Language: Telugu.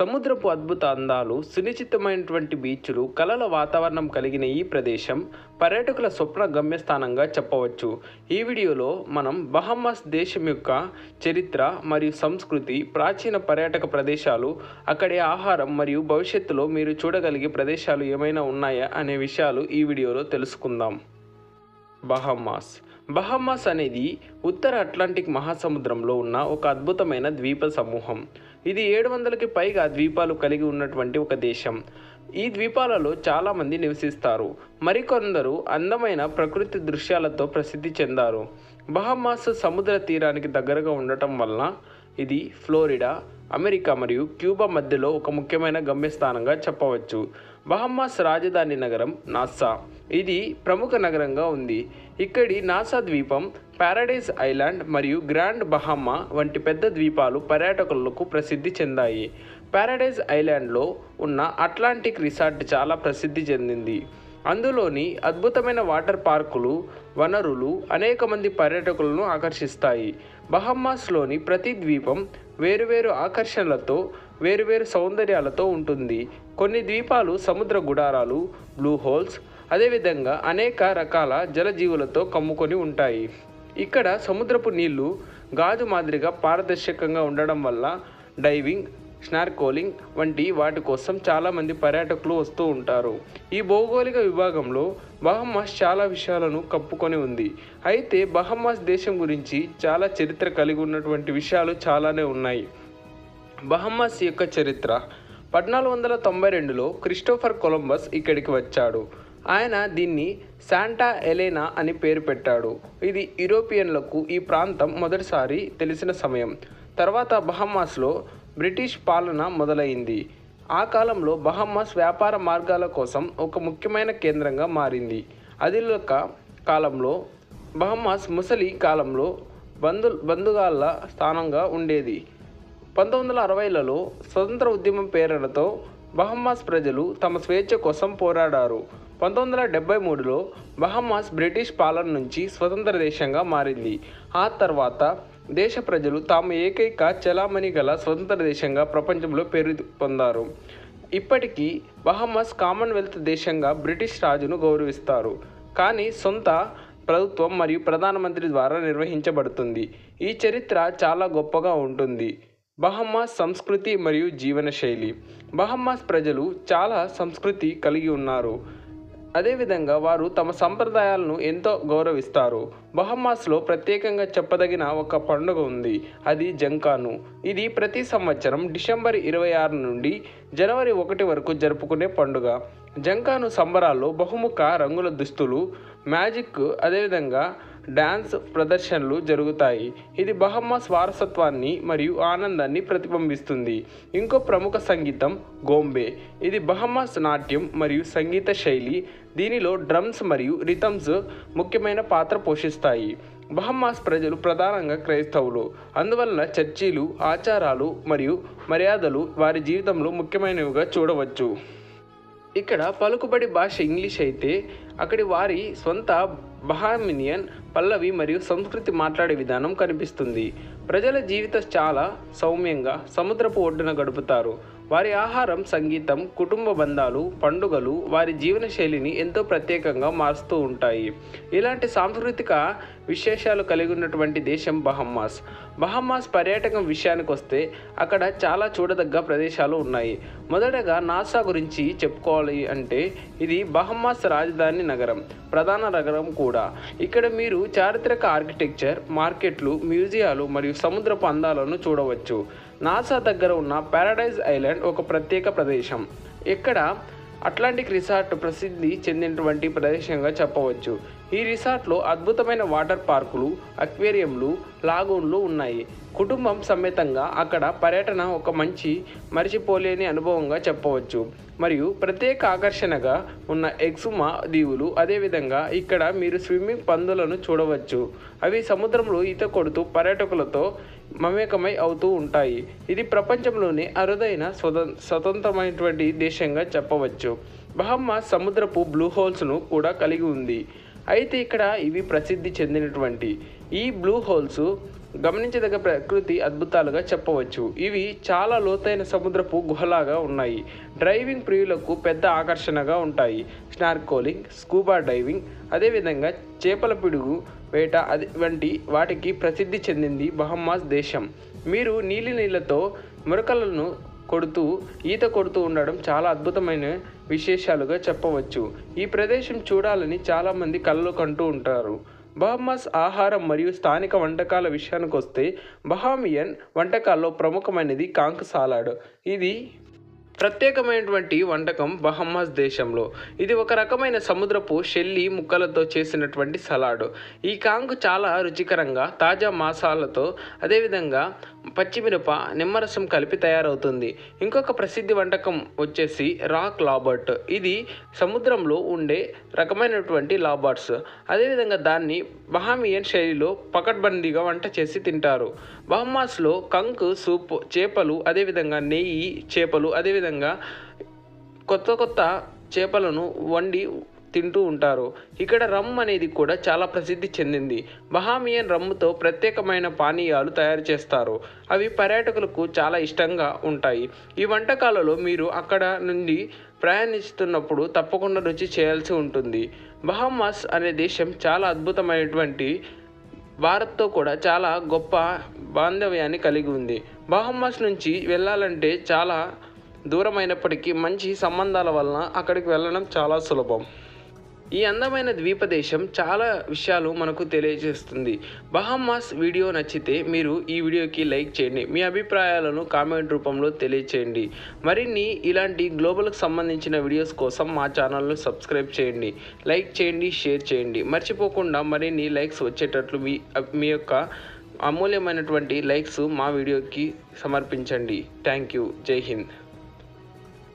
సముద్రపు అద్భుత అందాలు సునిశ్చితమైనటువంటి బీచ్లు కలల వాతావరణం కలిగిన ఈ ప్రదేశం పర్యాటకుల స్వప్న గమ్యస్థానంగా చెప్పవచ్చు. ఈ వీడియోలో మనం బహమాస్ దేశం యొక్క చరిత్ర మరియు సంస్కృతి ప్రాచీన పర్యాటక ప్రదేశాలు అక్కడి ఆహారం మరియు భవిష్యత్తులో మీరు చూడగలిగే ప్రదేశాలు ఏమైనా ఉన్నాయా అనే విషయాలు ఈ వీడియోలో తెలుసుకుందాం. బహమాస్ బహమాస్ అనేది ఉత్తర అట్లాంటిక్ మహాసముద్రంలో ఉన్న ఒక అద్భుతమైన ద్వీప సమూహం. ఇది ఏడు వందలకి పైగా ద్వీపాలు కలిగి ఉన్నటువంటి ఒక దేశం. ఈ ద్వీపాలలో చాలామంది నివసిస్తారు. మరికొందరు అందమైన ప్రకృతి దృశ్యాలతో ప్రసిద్ధి చెందారు. బహమాస్ సముద్ర తీరానికి దగ్గరగా ఉండటం వలన ఇది ఫ్లోరిడా అమెరికా మరియు క్యూబా మధ్యలో ఒక ముఖ్యమైన గమ్యస్థానంగా చెప్పవచ్చు. బహమాస్ రాజధాని నగరం నాసా. ఇది ప్రముఖ నగరంగా ఉంది. ఇక్కడి నాసా ద్వీపం పారడైజ్ ఐలాండ్ మరియు గ్రాండ్ బహామా వంటి పెద్ద ద్వీపాలు పర్యాటకులకు ప్రసిద్ధి చెందాయి. పారడైజ్ ఐలాండ్లో ఉన్న అట్లాంటిక్ రిసార్ట్ చాలా ప్రసిద్ధి చెందింది. అందులోని అద్భుతమైన వాటర్ పార్కులు వనరులు అనేక మంది పర్యాటకులను ఆకర్షిస్తాయి. బహమాస్లోని ప్రతి ద్వీపం వేరువేరు ఆకర్షణలతో వేరువేరు సౌందర్యాలతో ఉంటుంది. కొన్ని ద్వీపాలు సముద్ర గుడారాలు బ్లూ హోల్స్ అదేవిధంగా అనేక రకాల జలజీవులతో కమ్ముకొని ఉంటాయి. ఇక్కడ సముద్రపు నీళ్ళు గాజు మాదిరిగా పారదర్శకంగా ఉండడం వల్ల డైవింగ్ స్నార్కోలింగ్ వంటి వాటి కోసం చాలామంది పర్యాటకులు వస్తూ ఉంటారు. ఈ భౌగోళిక విభాగంలో బహమాస్ చాలా విషయాలను కప్పుకొని ఉంది. అయితే బహమాస్ దేశం గురించి చాలా చరిత్ర కలిగి ఉన్నటువంటి విషయాలు చాలానే ఉన్నాయి. బహమాస్ యొక్క చరిత్ర పద్నాలుగు వందల తొంభై రెండులో క్రిస్టోఫర్ కొలంబస్ ఇక్కడికి వచ్చాడు. ఆయన దీన్ని శాంటా ఎలేనా అని పేరు పెట్టాడు. ఇది యూరోపియన్లకు ఈ ప్రాంతం మొదటిసారి తెలిసిన సమయం. తర్వాత బహమాస్లో బ్రిటిష్ పాలన మొదలైంది. ఆ కాలంలో బహమాస్ వ్యాపార మార్గాల కోసం ఒక ముఖ్యమైన కేంద్రంగా మారింది. అదిలక కాలంలో బహమాస్ ముసలి కాలంలో బంధు బంధుగాళ్ళ స్థానంగా ఉండేది. పంతొమ్మిది వందల అరవైలలో స్వతంత్ర ఉద్యమం ప్రేరణతో బహమాస్ ప్రజలు తమ స్వేచ్ఛ కోసం పోరాడారు. పంతొమ్మిది వందల డెబ్బై మూడులో బహమాస్ బ్రిటిష్ పాలన నుంచి స్వతంత్ర దేశంగా మారింది. ఆ తర్వాత దేశ ప్రజలు తాము ఏకైక చలామణి గల స్వతంత్ర దేశంగా ప్రపంచంలో పేరు పొందారు. ఇప్పటికీ బహమాస్ కామన్వెల్త్ దేశంగా బ్రిటిష్ రాజును గౌరవిస్తారు. కానీ సొంత ప్రభుత్వం మరియు ప్రధానమంత్రి ద్వారా నిర్వహించబడుతుంది. ఈ చరిత్ర చాలా గొప్పగా ఉంటుంది. బహమాస్ సంస్కృతి మరియు జీవనశైలి. బహమాస్ ప్రజలు చాలా సంస్కృతి కలిగి ఉన్నారు. అదేవిధంగా వారు తమ సంప్రదాయాలను ఎంతో గౌరవిస్తారు. బహమాస్లో ప్రత్యేకంగా చెప్పదగిన ఒక పండుగ ఉంది. అది జంకాను. ఇది ప్రతి సంవత్సరం డిసెంబర్ ఇరవై ఆరు నుండి జనవరి ఒకటి వరకు జరుపుకునే పండుగ. జంకాను సంబరాల్లో బహుముఖ రంగుల దుస్తులు మ్యాజిక్ అదేవిధంగా డ్యాన్స్ ప్రదర్శనలు జరుగుతాయి. ఇది బహమాస్ వారసత్వాన్ని మరియు ఆనందాన్ని ప్రతిబింబిస్తుంది. ఇంకో ప్రముఖ సంగీతం గోంబే. ఇది బహమ్మస్ నాట్యం మరియు సంగీత శైలి. దీనిలో డ్రమ్స్ మరియు రిథమ్స్ ముఖ్యమైన పాత్ర పోషిస్తాయి. బహమ్మాస్ ప్రజలు ప్రధానంగా క్రైస్తవులు. అందువలన చర్చీలు ఆచారాలు మరియు మర్యాదలు వారి జీవితంలో ముఖ్యమైనవిగా చూడవచ్చు. ఇక్కడ పలుకుబడి భాష ఇంగ్లీష్ అయితే అక్కడి వారి సొంత బహామినియన్ పల్లవి మరియు సంస్కృతి మాట్లాడే విధానం కనిపిస్తుంది. ప్రజల జీవితం చాలా సౌమ్యంగా సముద్రపు ఒడ్డున గడుపుతారు. వారి ఆహారం సంగీతం కుటుంబ బంధాలు పండుగలు వారి జీవనశైలిని ఎంతో ప్రత్యేకంగా మారుస్తూ ఉంటాయి. ఇలాంటి సాంస్కృతిక విశేషాలు కలిగి ఉన్నటువంటి దేశం బహమాస్ బహమ్మాస్ పర్యాటకం విషయానికి వస్తే అక్కడ చాలా చూడదగ్గ ప్రదేశాలు ఉన్నాయి. మొదటగా నాసా గురించి చెప్పుకోవాలి అంటే ఇది బహమాస్ రాజధాని నగరం ప్రధాన నగరం కూడా. కూడా. ఇక్కడ మీరు చారిత్రక ఆర్కిటెక్చర్ మార్కెట్లు మ్యూజియాలు మరియు సముద్రపు అందాలను చూడవచ్చు. నాసా దగ్గర ఉన్న పారాడైజ్ ఐలాండ్ ఒక ప్రత్యేక ప్రదేశం. ఇక్కడ అట్లాంటిక్ రిసార్ట్ ప్రసిద్ధి చెందినటువంటి ప్రదేశంగా చెప్పవచ్చు. ఈ రిసార్ట్లో అద్భుతమైన వాటర్ పార్కులు అక్వేరియంలు లాగూన్లు ఉన్నాయి. కుటుంబం సమేతంగా అక్కడ పర్యటన ఒక మంచి మరిచిపోలేని అనుభవంగా చెప్పవచ్చు. మరియు ప్రత్యేక ఆకర్షణగా ఉన్న ఎక్సుమా దీవులు అదేవిధంగా ఇక్కడ మీరు స్విమ్మింగ్ పందులను చూడవచ్చు. అవి సముద్రంలో ఈత కొడుతూ పర్యాటకులతో మమేకమై అవుతూ ఉంటాయి. ఇది ప్రపంచంలోనే అరుదైన స్వత స్వతంత్రమైనటువంటి దేశంగా చెప్పవచ్చు. బహమ్మాస్ సముద్రపు బ్లూ హోల్స్ను కూడా కలిగి ఉంది. అయితే ఇక్కడ ఇవి ప్రసిద్ధి చెందినటువంటి. ఈ బ్లూ హోల్స్ గమనించదగ్గ ప్రకృతి అద్భుతాలుగా చెప్పవచ్చు. ఇవి చాలా లోతైన సముద్రపు గుహలాగా ఉన్నాయి. డ్రైవింగ్ ప్రియులకు పెద్ద ఆకర్షణగా ఉంటాయి. స్నార్కోలింగ్ స్కూబా డైవింగ్ అదేవిధంగా చేపల పిడుగు వేట అది వంటి వాటికి ప్రసిద్ధి చెందింది బహమ్మాస్ దేశం. మీరు నీలి నీళ్ళతో మురకలను కొడుతూ ఈత కొడుతూ ఉండడం చాలా అద్భుతమైన విశేషాలుగా చెప్పవచ్చు. ఈ ప్రదేశం చూడాలని చాలామంది కళ్ళు కంటూ ఉంటారు. బహమాస్ ఆహారం మరియు స్థానిక వంటకాల విషయానికి వస్తే బహామియన్ వంటకాల్లో ప్రముఖమైనది కాంక్ సాలాడ్. ఇది ప్రత్యేకమైనటువంటి వంటకం బహమాస్ దేశంలో. ఇది ఒక రకమైన సముద్రపు షెల్లి ముక్కలతో చేసినటువంటి సలాడ్. ఈ కాంక్ చాలా రుచికరంగా తాజా మాసాలతో అదేవిధంగా పచ్చిమిరప నిమ్మరసం కలిపి తయారవుతుంది. ఇంకొక ప్రసిద్ధి వంటకం వచ్చేసి రాక్ లాబర్ట్. ఇది సముద్రంలో ఉండే రకమైనటువంటి లాబర్ట్స్. అదేవిధంగా దాన్ని బహామియన్ శైలిలో పకడ్బందీగా వంట చేసి తింటారు. బహమాస్లో కంక్ సూప్ చేపలు అదేవిధంగా నెయ్యి చేపలు అదేవిధంగా కొత్త కొత్త చేపలను వండి తింటూ ఉంటారు. ఇక్కడ రమ్ అనేది కూడా చాలా ప్రసిద్ధి చెందింది. బహామియన్ రమ్ముతో ప్రత్యేకమైన పానీయాలు తయారు చేస్తారు. అవి పర్యాటకులకు చాలా ఇష్టంగా ఉంటాయి. ఈ వంటకాలలో మీరు అక్కడ నుండి ప్రయాణిస్తున్నప్పుడు తప్పకుండా రుచి చేయాల్సి ఉంటుంది. బహామాస్ అనే దేశం చాలా అద్భుతమైనటువంటి భారత్తో కూడా చాలా గొప్ప బాంధవ్యాన్ని కలిగి ఉంది. బహమాస్ నుంచి వెళ్ళాలంటే చాలా దూరమైనప్పటికీ మంచి సంబంధాల వలన అక్కడికి వెళ్ళడం చాలా సులభం. ఈ అందమైన ద్వీపదేశం చాలా విషయాలు మనకు తెలియజేస్తుంది. బహామాస్ వీడియో నచ్చితే మీరు ఈ వీడియోకి లైక్ చేయండి. మీ అభిప్రాయాలను కామెంట్ రూపంలో తెలియచేయండి. మరిన్ని ఇలాంటి గ్లోబల్కి సంబంధించిన వీడియోస్ కోసం మా ఛానల్ను సబ్స్క్రైబ్ చేయండి. లైక్ చేయండి షేర్ చేయండి. మర్చిపోకుండా మరిన్ని లైక్స్ వచ్చేటట్లు మీ మీ యొక్క అమూల్యమైనటువంటి లైక్స్ మా వీడియోకి సమర్పించండి. Thank you. జై హింద్.